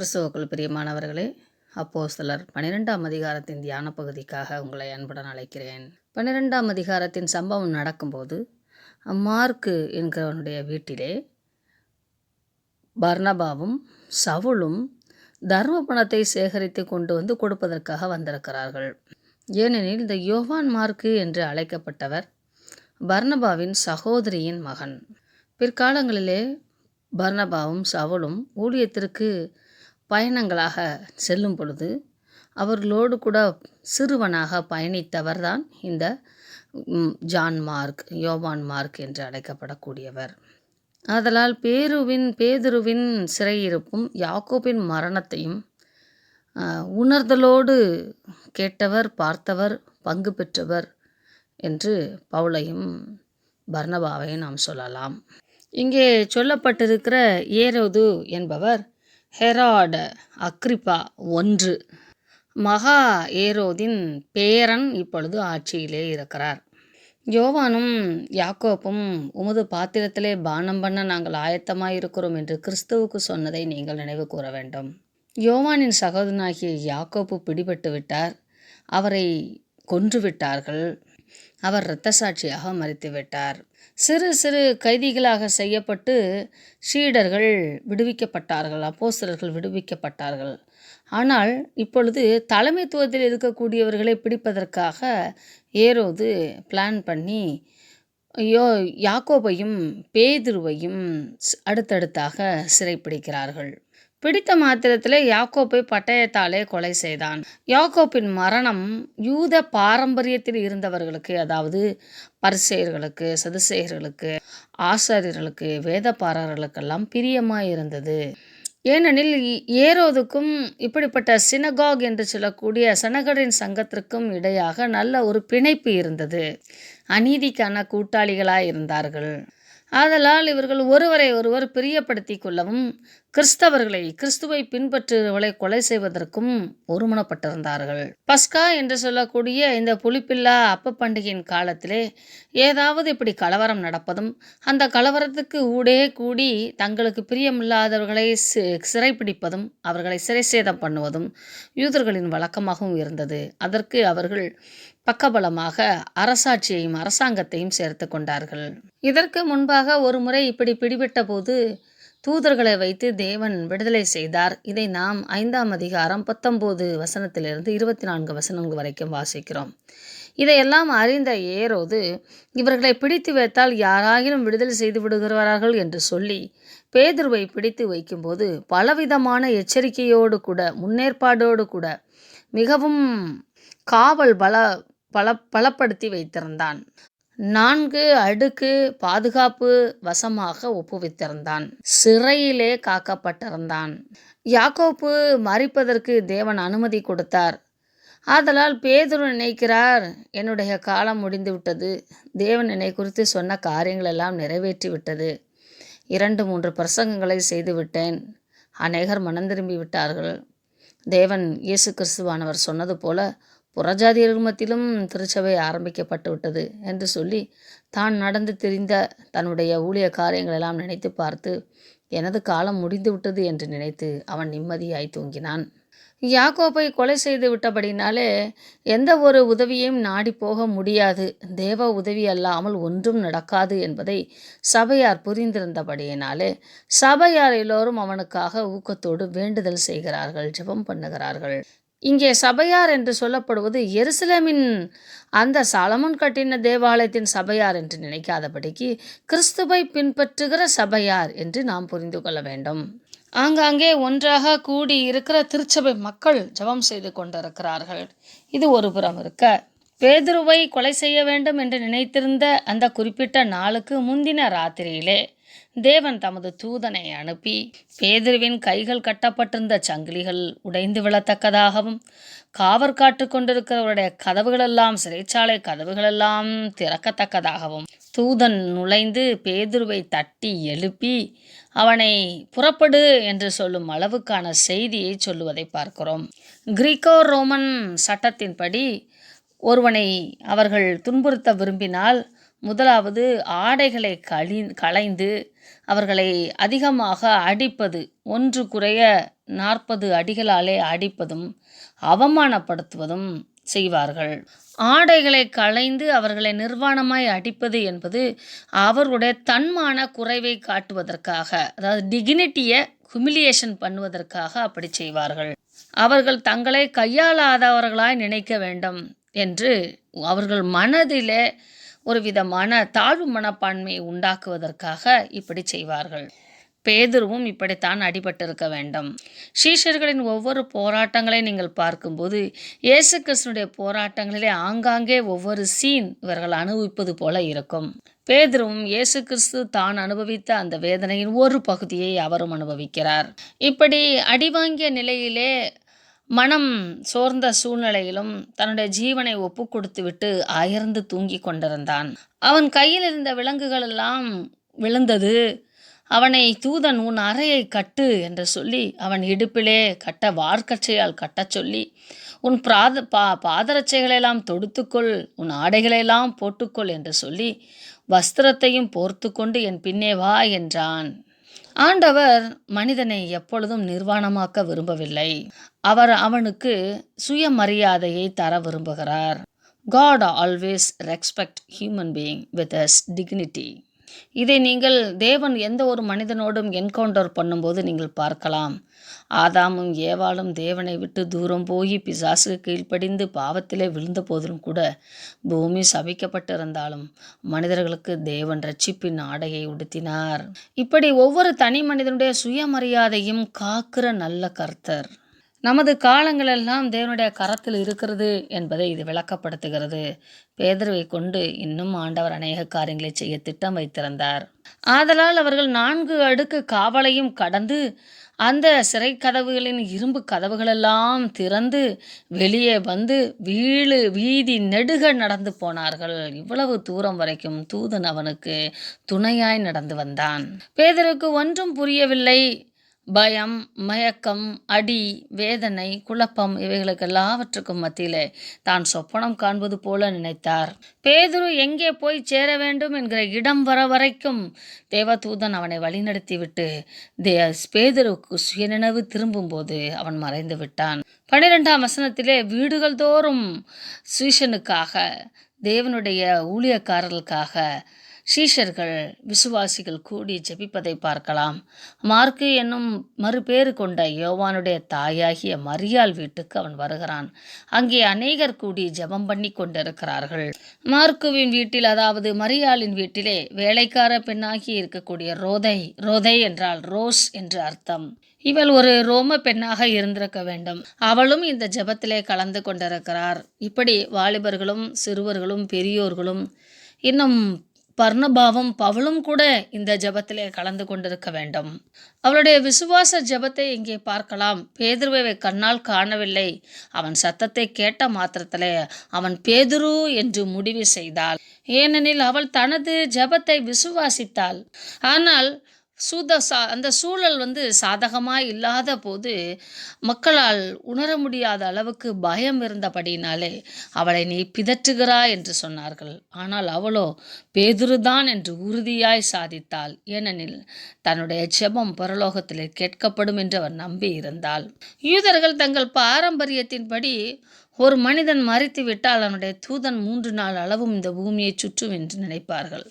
கிறிஸ்துவுக்குள் பிரியமானவர்களே அப்போ சிலர் பன்னிரெண்டாம் அதிகாரத்தின் தியான பகுதிக்காக உங்களை அன்புடன் அழைக்கிறேன். பன்னிரெண்டாம் அதிகாரத்தின் சம்பவம் நடக்கும்போது மார்க்கு என்கிறவனுடைய வீட்டிலே பர்ணபாவும் சவுளும் தர்ம பணத்தை சேகரித்து கொண்டு வந்து கொடுப்பதற்காக வந்திருக்கிறார்கள். ஏனெனில் இந்த யோவான் மார்க்கு என்று அழைக்கப்பட்டவர் பர்ணபாவின் சகோதரியின் மகன். பிற்காலங்களிலே பர்ணபாவும் சவுளும் ஊழியத்திற்கு பயணங்களாக செல்லும் பொழுது அவர்களோடு கூட சிறுவனாக பயணித்தவர்தான் இந்த ஜான் மார்க் யோவான் மார்க் என்று அழைக்கப்படக்கூடியவர். ஆதலால் பேருவின் பேதுருவின் சிறையிருப்பும் யாக்கோபின் மரணத்தையும் உணர்தலோடு கேட்டவர் பார்த்தவர் பங்கு பெற்றவர் என்று பவுலையும் பர்ணபாவையும் நாம் சொல்லலாம். இங்கே சொல்லப்பட்டிருக்கிற ஏரோது என்பவர் ஹெராட அக்ரிப்பா ஒன்று. மகா ஏரோதின் பேரன் இப்பொழுது ஆட்சியிலே இருக்கிறார். யோவானும் யாக்கோப்பும் உமது பாத்திரத்திலே பானம் பண்ண நாங்கள் ஆயத்தமாக இருக்கிறோம் என்று கிறிஸ்துவுக்கு சொன்னதை நீங்கள் நினைவு கூற வேண்டும். யோவானின் சகோதரனாகிய யாக்கோப்பு பிடிபட்டு விட்டார் அவரை கொன்று விட்டார்கள் அவர் இரத்த சாட்சியாக மறித்து விட்டார் சிறு சிறு கைதிகளாக செய்யப்பட்டு சீடர்கள் விடுவிக்கப்பட்டார்கள் அப்போஸ்தலர்கள் விடுவிக்கப்பட்டார்கள். ஆனால் இப்பொழுது தலைமைத்துவத்தில் இருக்கக்கூடியவர்களை பிடிப்பதற்காக ஏரோது பிளான் பண்ணி யோ யாக்கோபையும் பேதுருவையும் அடுத்தடுத்தாக சிறைப்பிடிக்கிறார்கள். பிடித்த மாத்திரத்தில் யாக்கோப்பை பட்டயத்தாலே கொலை செய்தான். யாக்கோப்பின் மரணம் யூத பாரம்பரியத்தில் இருந்தவர்களுக்கு அதாவது பரிசெயர்களுக்கு சதுசேகர்களுக்கு ஆசாரியர்களுக்கு வேதப்பாரர்களுக்கெல்லாம் பிரியமாக இருந்தது ஏனெனில் ஏரோதுக்கும் இப்படிப்பட்ட சினகாக் என்று சொல்லக்கூடிய சனகரின் சங்கத்திற்கும் இடையாக நல்ல ஒரு பிணைப்பு இருந்தது. அநீதிக்கான கூட்டாளிகளாக இருந்தார்கள் ஆதலால் இவர்கள் ஒருவரை ஒருவர் பிரியப்படுத்தி கொள்ளவும் கிறிஸ்தவர்களை கிறிஸ்துவை பின்பற்றுபவர்களை கொலை செய்வதற்கும் ஒருமனப்பட்டிருந்தார்கள். பஸ்கா என்று சொல்லக்கூடிய இந்த புளிப்பில்லா அப்ப பண்டிகையின் காலத்திலே ஏதாவது இப்படி கலவரம் நடப்பதும் அந்த கலவரத்துக்கு ஊடே கூடி தங்களுக்கு பிரியமில்லாதவர்களை சிறைப்பிடிப்பதும் அவர்களை சிறை சேதம் பண்ணுவதும் யூதர்களின் வழக்கமாகவும் இருந்தது. அதற்கு அவர்கள் பக்கபலமாக அரசாட்சியையும் அரசாங்கத்தையும் சேர்த்து கொண்டார்கள். இதற்கு முன்பாக ஒரு முறை இப்படி பிடிபட்ட போது தூதர்களை வைத்து தேவன் விடுதலை செய்தார். இதை நாம் ஐந்தாம் அதிகாரம் பத்தொம்போது வசனத்திலிருந்து இருபத்தி நான்கு வசனங்கள் வரைக்கும் வாசிக்கிறோம். இதையெல்லாம் அறிந்த ஏரோது இவர்களை பிடித்து வைத்தால் யாராயிலும் விடுதலை செய்து விடுகிறார்கள் என்று சொல்லி பேதுருவை பிடித்து வைக்கும்போது பலவிதமான எச்சரிக்கையோடு கூட முன்னேற்பாடோடு கூட மிகவும் காவல் பல பல பலப்படுத்தி வைத்திருந்தான். நான்கு அடுக்கு பாதுகாப்பு வசமாக ஒப்புவித்திருந்தான். சிறையிலே காக்கப்பட்டிருந்தான். யாக்கோப்பு மறிப்பதற்கு தேவன் அனுமதி கொடுத்தார். ஆதலால் பேதுரு நினைக்கிறார் என்னுடைய காலம் முடிந்து விட்டது தேவன் என்னை குறித்து சொன்ன காரியங்கள் எல்லாம் நிறைவேற்றி விட்டது இரண்டு மூன்று பிரசங்கங்களை செய்து விட்டேன் அநேகர் மனம் திரும்பி விட்டார்கள் தேவன் இயேசு கிறிஸ்துவானவர் சொன்னது போல புறஜாதியர் மத்தியிலும் திருச்சபை ஆரம்பிக்கப்பட்டு விட்டது என்று சொல்லி தான் நடந்து திரிந்த தன்னுடைய ஊழிய காரியங்களெல்லாம் நினைத்து பார்த்து எனது காலம் முடிந்து விட்டது என்று நினைத்து அவன் நிம்மதியாய் தூங்கினான். யாக்கோப்பை கொலை செய்து விட்டபடினாலே எந்த ஒரு உதவியையும் நாடி போக முடியாது. தேவ உதவி அல்லாமல் ஒன்றும் நடக்காது என்பதை சபையார் புரிந்திருந்தபடியினாலே சபையார் எல்லோரும் அவனுக்காக ஊக்கத்தோடு வேண்டுதல் செய்கிறார்கள் ஜெபம் பண்ணுகிறார்கள். இங்கே சபையார் என்று சொல்லப்படுவது எருசலேமின் அந்த சாலமன் கட்டின தேவாலயத்தின் சபையார் என்று நினைக்காதபடிக்கு கிறிஸ்துவை பின்பற்றுகிற சபையார் என்று நாம் புரிந்து கொள்ள வேண்டும். ஆங்காங்கே ஒன்றாக கூடி இருக்கிற திருச்சபை மக்கள் ஜெபம் செய்து கொண்டிருக்கிறார்கள். இது ஒரு புறம் இருக்க. பேதுருவை கொலை செய்ய வேண்டும் என்று நினைத்திருந்த அந்த குறிப்பிட்ட நாளுக்கு முந்தின ராத்திரியிலே தேவன் தமது தூதனை அனுப்பி பேதுருவின் கைகள் கட்டப்பட்டிருந்த சங்கிலிகள் உடைந்து விழத்தக்கதாகவும் காவற் காட்டு கொண்டிருக்கிறவருடைய கதவுகளெல்லாம் சிறைச்சாலை கதவுகளெல்லாம் திறக்கத்தக்கதாகவும் தூதன் நுழைந்து பேதுருவை தட்டி எழுப்பி அவனை புறப்படு என்று சொல்லும் அளவுக்கான செய்தியை சொல்லுவதை பார்க்கிறோம். கிரீக்கோ ரோமன் சட்டத்தின்படி ஒருவனை அவர்கள் துன்புறுத்த விரும்பினால் முதலாவது ஆடைகளை கழி களைந்து அவர்களை அதிகமாக அடிப்பது ஒன்று குறைய நாற்பது அடிகளாலே அடிப்பதும் அவமானப்படுத்துவதும் செய்வார்கள். ஆடைகளை களைந்து அவர்களை நிர்வாணமாய் அடிப்பது என்பது அவர்களுடைய தன்மான குறைவை காட்டுவதற்காக அதாவது டிகினிட்டியை ஹுமிலியேஷன் பண்ணுவதற்காக அப்படி செய்வார்கள். அவர்கள் தங்களை கையாளாதவர்களாய் நினைக்க வேண்டும் என்று அவர்கள் மனதிலே ஒரு விதமான தாழ்வு மனப்பான்மையை உண்டாக்குவதற்காக இப்படி செய்வார்கள். பேதுருவும் இப்படித்தான் அடிபட்டிருக்க வேண்டும். சீஷர்களின் ஒவ்வொரு போராட்டங்களை நீங்கள் பார்க்கும்போது இயேசு கிறிஸ்துனுடைய போராட்டங்களிலே ஆங்காங்கே ஒவ்வொரு சீன் இவர்கள் அனுபவிப்பது போல இருக்கும். பேதுருவும் இயேசு கிறிஸ்து தான் அனுபவித்த அந்த வேதனையின் ஒரு பகுதியை அவரும் அனுபவிக்கிறார். இப்படி அடிவாங்கிய நிலையிலே மனம் சோர்ந்த சூழ்நிலையிலும் தன்னுடைய ஜீவனை ஒப்பு கொடுத்துவிட்டு அயர்ந்து தூங்கி கொண்டிருந்தான். அவன் கையில் இருந்த விலங்குகள் எல்லாம் விழுந்தது. அவனை தூதன் உன் அறையை கட்டு என்று சொல்லி அவன் இடுப்பிலே கட்ட வார்க்கச்சையால் கட்டச் சொல்லி உன் பிராத பா பாதரட்சைகளெல்லாம் தொடுத்துக்கொள் உன் ஆடைகளெல்லாம் போட்டுக்கொள் என்று சொல்லி வஸ்திரத்தையும் போர்த்து கொண்டு என் பின்னே வா என்றான். ஆண்டவர் மனிதனை எப்பொழுதும் நிர்வாணமாக்க விரும்பவில்லை. அவர் அவனுக்கு சுயமரியாதையை தர விரும்புகிறார். God always respect human being with us dignity இதை நீங்கள் தேவன் எந்த ஒரு மனிதனோடும் என்கவுண்டர் பண்ணும்போது நீங்கள் பார்க்கலாம். ஆதாமும் ஏவாளும் தேவனை விட்டு தூரம் போய் பிசாசுக்கு கீழ்ப்படிந்து பாவத்திலே விழுந்த போதிலும் கூட பூமி சபிக்கப்பட்டிருந்தாலும் மனிதர்களுக்கு தேவன் ரட்சிப்பின் ஆடையை உடுத்தினார். இப்படி ஒவ்வொரு தனி மனிதனுடைய சுயமரியாதையும் காக்கிற நல்ல கர்த்தர். நமது காலங்களெல்லாம் தேவனுடைய கரத்தில் இருக்கிறது என்பதை இது விளக்கப்படுத்துகிறது. பேதர்வை கொண்டு இன்னும் ஆண்டவர் அநேக காரியங்களை செய்ய திட்டம் வைத்திருந்தார். ஆதலால் அவர்கள் நான்கு அடுக்கு காவலையும் கடந்து அந்த சிறை கதவுகளின் இரும்பு கதவுகளெல்லாம் திறந்து வெளியே வந்து வீழு வீதி நெடுக நடந்து போனார்கள். இவ்வளவு தூரம் வரைக்கும் தூதன் அவனுக்கு துணையாய் நடந்து வந்தான். பேதருக்கு ஒன்றும் புரியவில்லை. பயம் மயக்கம் அடி வேதனை குழப்பம் இவைகளுக்கு எல்லாவற்றுக்கும் மத்தியிலே தான் சொப்பனம் காண்பது போல நினைத்தார். பேதுரு எங்கே போய் சேர வேண்டும் என்கிற இடம் வர வரைக்கும் தேவதூதன் அவனை வழிநடத்திவிட்டு தே பேதுருக்கு சுயநினைவு திரும்பும்போது அவன் மறைந்து விட்டான். பன்னிரெண்டாம் வசனத்திலே வீடுகள் தோறும் சுவிஷனுக்காக தேவனுடைய ஊழியக்காரர்களுக்காக சீஷர்கள் விசுவாசிகள் கூடி ஜெபிப்பதை பார்க்கலாம். மார்க்கு என்னும் மறுபேறு கொண்ட யோவானுடைய தாயாகிய மரியாள் வீட்டுக்கு அவன் வருகிறான். அங்கே அநேகர் கூடி ஜெபம் பண்ணி கொண்டிருக்கிறார்கள். மார்க்குவின் வீட்டில் அதாவது மரியாளின் வீட்டிலே வேலைக்கார பெண்ணாகி இருக்கக்கூடிய ரோதை ரோதை என்றால் ரோஸ் என்று அர்த்தம். இவள் ஒரு ரோம பெண்ணாக இருந்திருக்க வேண்டும். அவளும் இந்த ஜெபத்திலே கலந்து கொண்டிருக்கிறார். இப்படி வாலிபர்களும் சிறுவர்களும் பெரியோர்களும் இன்னும் பர்ணபாவும் பவளும் கூட இந்த ஜெபத்திலே கலந்து கொண்டிருக்க வேண்டும். அவளுடைய விசுவாச ஜெபத்தை இங்கே பார்க்கலாம்? பேதுருவை கண்ணால் காணவில்லை. அவன் சத்தத்தை கேட்ட மாத்திரத்திலே அவன் பேதுரு என்று முடிவு செய்தாள். ஏனெனில் அவள் தனது ஜெபத்தை விசுவாசித்தாள். ஆனால் சூத சா அந்த சூழல் வந்து சாதகமாக இல்லாத போது மக்களால் உணர முடியாத அளவுக்கு பயம் இருந்தபடினாலே அவளை நீ பிதற்றுகிறாய் என்று சொன்னார்கள். ஆனால் அவளோ பேதுருதான் என்று உறுதியாய் சாதித்தாள். ஏனெனில் தன்னுடைய ஜெபம் பரலோகத்தில் கேட்கப்படும் என்று அவர் நம்பி இருந்தாள். யூதர்கள் தங்கள் பாரம்பரியத்தின்படி ஒரு மனிதன் மறித்து விட்டால் அவனுடைய தூதன் மூன்று நாள் அளவும் இந்த பூமியை சுற்றும் என்று நினைப்பார்கள்.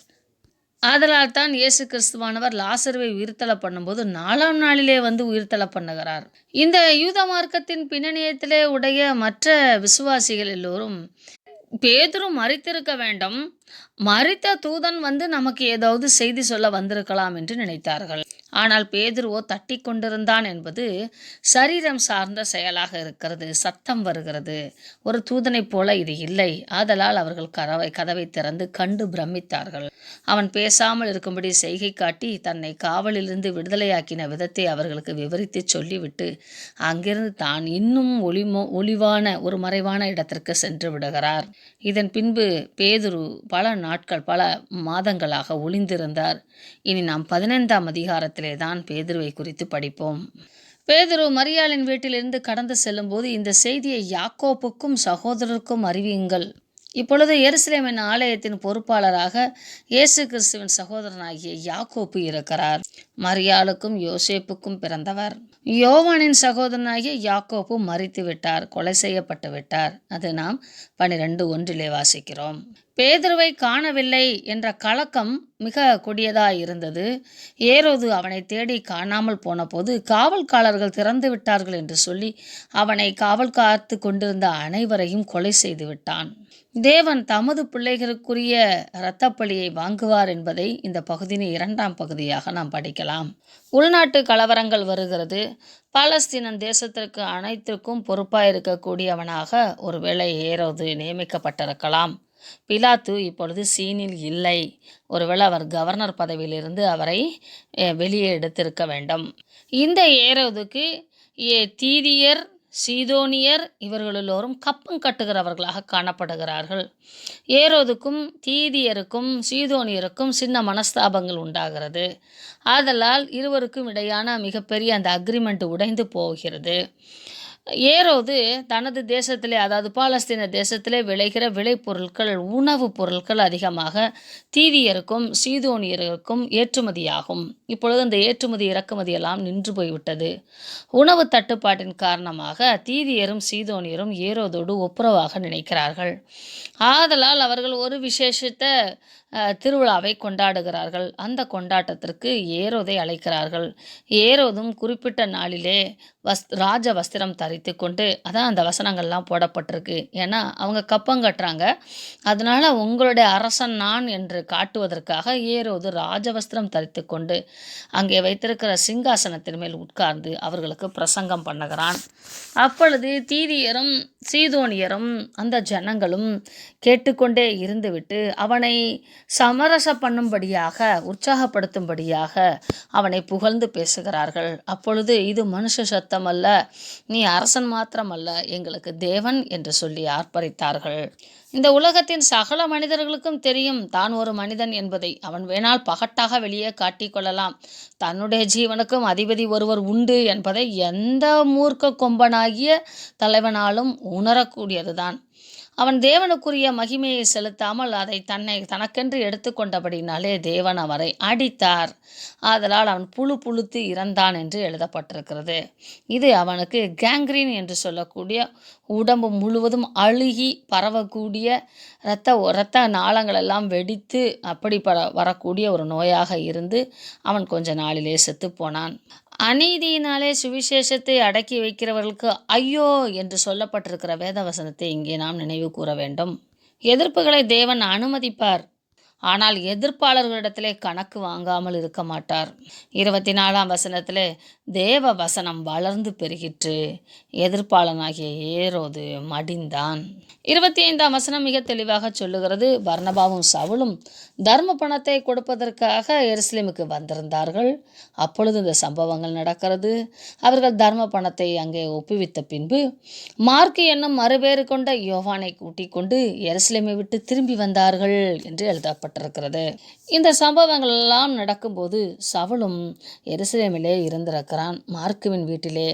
ஆதலால் தான் இயேசு கிறிஸ்துவானவர் லாசருவை உயிர்த்தலை பண்ணும்போது நாலாம் நாளிலே வந்து உயிர்த்தலை பண்ணுகிறார். இந்த யூத மார்க்கத்தின் பின்னணியத்திலே உடைய மற்ற விசுவாசிகள் எல்லோரும் பேதரும் மறித்திருக்க வேண்டும். மறித்த தூதன் வந்து நமக்கு ஏதாவது செய்தி சொல்ல வந்திருக்கலாம் என்று நினைத்தார்கள். ஆனால் பேதுருவோ தட்டி கொண்டிருந்தான் என்பது சரீரம் சார்ந்த செயலாக இருக்கிறது சத்தம் வருகிறது. ஒரு தூதனைப் போல இது இல்லை. ஆதலால் அவர்கள் கதவை கதவை திறந்து கண்டு பிரமித்தார்கள். அவன் பேசாமல் இருக்கும்படி செய்கை காட்டி தன்னை காவலிலிருந்து விடுதலையாக்கின விதத்தை அவர்களுக்கு விவரித்து சொல்லிவிட்டு அங்கிருந்து தான் இன்னும் ஒளிமோ ஒளிவான ஒரு மறைவான இடத்திற்கு சென்று விடுகிறார். இதன் பின்பு பேதுரு பல நாட்கள் பல மாதங்களாக ஒளிந்திருந்தார். இனி நாம் பதினைந்தாம் அதிகாரத்திலே தான் பேதுருவை குறித்து படிப்போம். பேதுரு மரியாளின் வீட்டிலிருந்து கடந்து செல்லும்போது இந்த செய்தியை யாக்கோப்புக்கும் சகோதரருக்கும் அறிவியுங்கள். இப்பொழுது எருசலேமின் ஆலயத்தின் பொறுப்பாளராக இயேசு கிறிஸ்துவின் சகோதரனாகிய யாக்கோப்பு இருக்கிறார். மரியாளுக்கும் யோசேப்புக்கும் பிறந்தவர். யோவானின் சகோதரனாகிய யாக்கோப்பு மறித்து விட்டார் கொலை செய்யப்பட்டு விட்டார் அது நாம் பனிரெண்டு ஒன்றிலே வாசிக்கிறோம். பேதுருவை காணவில்லை என்ற கலக்கம் மிக கொடியதாய் இருந்தது. ஏரோது அவனை தேடி காணாமல் போனபோது காவல்காரர்கள் திறந்து விட்டார்கள் என்று சொல்லி அவனை காவல் காத்து கொண்டிருந்த அனைவரையும் கொலை செய்து விட்டான். தேவன் தமது பிள்ளைகளுக்குரிய இரத்தப்பழியை வாங்குவார் என்பதை இந்த பகுதியின் இரண்டாம் பகுதியாக நாம் படிக்கலாம். உள்நாட்டு கலவரங்கள் வருகிறது. பாலஸ்தீனன் தேசத்திற்கு அனைத்திற்கும் பொறுப்பாக இருக்கக்கூடியவனாக ஒருவேளை ஏரோது நியமிக்கப்பட்டிருக்கலாம். பிலாத்து இப்பொழுது சீனில் இல்லை. ஒருவேளை அவர் கவர்னர் பதவியிலிருந்து அவரை வெளியே எடுத்திருக்க வேண்டும். இந்த ஏரோதுக்கு ஏ தீதியர் சீதோனியர் இவர்கள் எல்லோரும் கப்பம் கட்டுகிறவர்களாக காணப்படுகிறார்கள். ஏரோதுக்கும் தீதியருக்கும் சீதோனியருக்கும் சின்ன மனஸ்தாபங்கள் உண்டாகிறது. ஆதலால் இருவருக்கும் இடையான மிகப்பெரிய அந்த அக்ரிமெண்ட் உடைந்து போகிறது. ஏரோது தனது தேசத்திலே அதாவது பாலஸ்தீன தேசத்திலே விளைகிற விளைபொருட்கள் உணவுப் பொருட்கள் அதிகமாக தீதியருக்கும் சீதோனியருக்கும் ஏற்றுமதியாகும். இப்பொழுது அந்த ஏற்றுமதி இறக்குமதி எல்லாம் நின்று போய்விட்டது. உணவு தட்டுப்பாட்டின் காரணமாக தீதியரும் சீதோனியரும் ஏரோதோடு ஒப்புரவாக நினைக்கிறார்கள். ஆதலால் அவர்கள் ஒரு விசேஷத்தை திருவிழாவை கொண்டாடுகிறார்கள். அந்த கொண்டாட்டத்திற்கு ஏரோதை அழைக்கிறார்கள். ஏரோதும் குறிப்பிட்ட நாளிலே வஸ் ராஜ வஸ்திரம் தரித்து கொண்டு அதான் அந்த வசனங்கள்லாம் போடப்பட்டிருக்கு. ஏன்னா அவங்க கப்பம் கட்டுறாங்க. அதனால் உங்களுடைய அரசன் நான் என்று காட்டுவதற்காக ஏரோது ராஜ வஸ்திரம் தரித்து கொண்டு அங்கே வைத்திருக்கிற சிங்காசனத்தின் மேல் உட்கார்ந்து அவர்களுக்கு பிரசங்கம் பண்ணுகிறான். அப்பொழுது தீதியரும் சீதோனியரும் அந்த ஜனங்களும் கேட்டுக்கொண்டே இருந்துவிட்டு அவனை சமரசம் பண்ணும்படியாக உற்சாகப்படுத்தும்படியாக அவனை புகழ்ந்து பேசுகிறார்கள். அப்பொழுது இது மனுஷ சத்தம் அல்ல நீ அரசன் மாத்திரமல்ல எங்களுக்கு தேவன் என்று சொல்லி ஆர்ப்பரித்தார்கள். இந்த உலகத்தின் சகல மனிதர்களுக்கும் தெரியும் தான் ஒரு மனிதன் என்பதை அவன் வேணால் பகட்டாக வெளியே காட்டிக்கொள்ளலாம் தன்னுடைய ஜீவனுக்கும் அதிபதி ஒருவர் உண்டு என்பதை எந்த மூர்க்க கொம்பனாகிய தலைவனாலும் உணரக்கூடியதுதான். அவன் தேவனுக்குரிய மகிமையை செலுத்தாமல் அதை தன்னை தனக்கென்று எடுத்துக்கொண்டபடினாலே தேவன் அவரை அடித்தார். ஆதலால் அவன் புழு புழுத்து இறந்தான் என்று எழுதப்பட்டிருக்கிறது. இது அவனுக்கு கேங்க்ரீன் என்று சொல்லக்கூடிய உடம்பு முழுவதும் அழுகி பரவக்கூடிய இரத்த இரத்த நாளங்களெல்லாம் வெடித்து அப்படி பர வரக்கூடிய ஒரு நோயாக இருந்து அவன் கொஞ்ச நாளிலே செத்து போனான். அநீதியினாலே சுவிசேஷத்தை அடக்கி வைக்கிறவர்களுக்கு ஐயோ என்று சொல்லப்பட்டிருக்கிற வேதவசனத்தை இங்கே நாம் நினைவு கூற வேண்டும். எதிர்ப்புகளை தேவன் அனுமதிப்பார். ஆனால் எதிர்ப்பாளர்களிடத்திலே கணக்கு வாங்காமல் இருக்க மாட்டார். இருபத்தி நாலாம் வசனத்தில் தேவ வசனம் வளர்ந்து பெருகிற்று. எதிர்ப்பாளனாகிய ஏரோது மடிந்தான். இருபத்தி ஐந்தாம் வசனம் மிக தெளிவாக சொல்லுகிறது. வர்ணபாவும் சவுளும் தர்ம பணத்தை கொடுப்பதற்காக எருசலேமுக்கு வந்திருந்தார்கள். அப்பொழுது இந்த சம்பவங்கள் நடக்கிறது. அவர்கள் தர்ம பணத்தை அங்கே ஒப்புவித்த பின்பு மார்க்கு என்னும் மறுபேறு கொண்ட யோவானை கூட்டிக் கொண்டு எருசலேமை விட்டு திரும்பி வந்தார்கள் என்று எழுதப்பட்டது. சொல்லப்பட்டிருக்கிறது இந்த சம்பவங்கள் எல்லாம் நடக்கும்போது சவுலும் எருசலேமிலே இருந்திருக்கிறான். மார்க்குவின் வீட்டிலே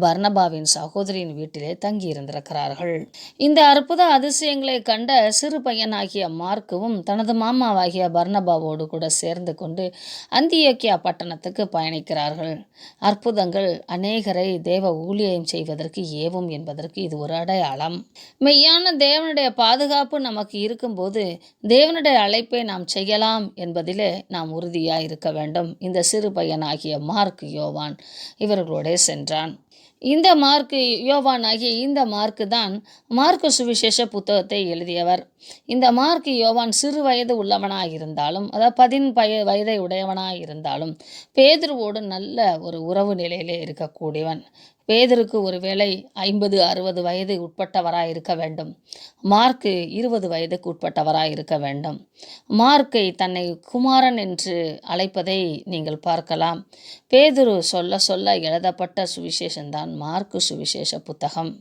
பர்ணபாவின் சகோதரியின் வீட்டிலே தங்கி இருந்திருக்கிறார்கள் இந்த அற்புத அதிசயங்களை கண்ட சிறு பையனாகிய மார்க்குவும் தனது மாமாவாகிய பர்ணபாவோடு கூட சேர்ந்து கொண்டு அந்தியோக்கியா பட்டணத்துக்கு பயணிக்கிறார்கள். அற்புதங்கள் அநேகரை தேவ ஊழியம் செய்வதற்கு ஏவும் என்பதற்கு இது ஒரு அடையாளம். மெய்யான தேவனுடைய பாதுகாப்பு நமக்கு இருக்கும்போது தேவனுடைய அழைப்பை நாம் செய்யலாம் என்பதிலே நாம் உறுதியாய் இருக்க வேண்டும். இந்த சிறு பையனாகிய மார்க் யோவான் இவர்களோடே சென்றான். இந்த மார்க்கு யோவான் ஆகிய இந்த மார்க்கு தான் மார்க்கு சுவிசேஷ புத்தகத்தை எழுதியவர். இந்த மார்க்கு யோவான் சிறு வயது உள்ளவனாக இருந்தாலும் அதாவது பதின் பய வயதை உடையவனாக இருந்தாலும் பேதுருவோடு நல்ல ஒரு உறவு நிலையிலே இருக்கக்கூடியவன். பேதருக்கு ஒருவேளை ஐம்பது அறுபது வயது உட்பட்டவராக இருக்க வேண்டும். மார்க்கு இருபது வயதுக்கு உட்பட்டவராக இருக்க வேண்டும். மார்க்கை தன்னை குமாரன் என்று அழைப்பதை நீங்கள் பார்க்கலாம். பேதுரு சொல்ல சொல்ல எழுதப்பட்ட சுவிசேஷம்தான் மார்க்கு சுவிசேஷ புத்தகம்.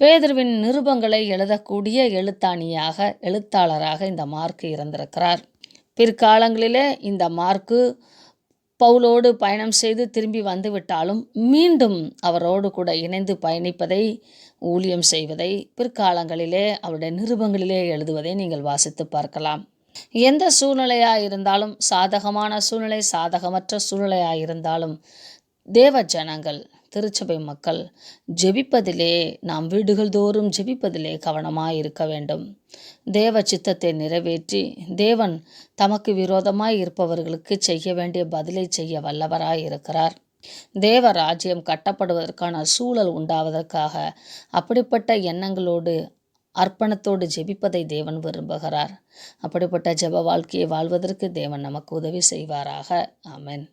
பேதுருவின் நிருபங்களை எழுதக்கூடிய எழுத்தாணியாக எழுத்தாளராக இந்த மார்க்கு இருந்திருக்கிறார். பிற்காலங்களிலே இந்த மார்க்கு பவுலோடு பயணம் செய்து திரும்பி வந்துவிட்டாலும் மீண்டும் அவரோடு கூட இணைந்து பயணிப்பதை ஊழியம் செய்வதை பிற்காலங்களிலே அவருடைய நிருபங்களிலே எழுதுவதை நீங்கள் வாசித்து பார்க்கலாம். எந்த சூழ்நிலையாக இருந்தாலும் சாதகமான சூழ்நிலை சாதகமற்ற சூழ்நிலையாக இருந்தாலும் தேவ ஜனங்கள் திருச்சபை மக்கள் ஜெபிப்பதிலே நாம் வீடுகள் தோறும் ஜெபிப்பதிலே கவனமாக இருக்க வேண்டும். தேவ சித்தத்தை நிறைவேற்றி தேவன் தமக்கு விரோதமாய் இருப்பவர்களுக்கு செய்ய வேண்டிய பதிலை செய்ய வல்லவராய் இருக்கிறார். தேவ ராஜ்யம் கட்டப்படுவதற்கான சூழல் உண்டாவதற்காக அப்படிப்பட்ட எண்ணங்களோடு அர்ப்பணத்தோடு ஜெபிப்பதை தேவன் விரும்புகிறார். அப்படிப்பட்ட ஜெப வாழ்க்கையை வாழ்வதற்கு தேவன் நமக்கு உதவி செய்வாராக. ஆமென்.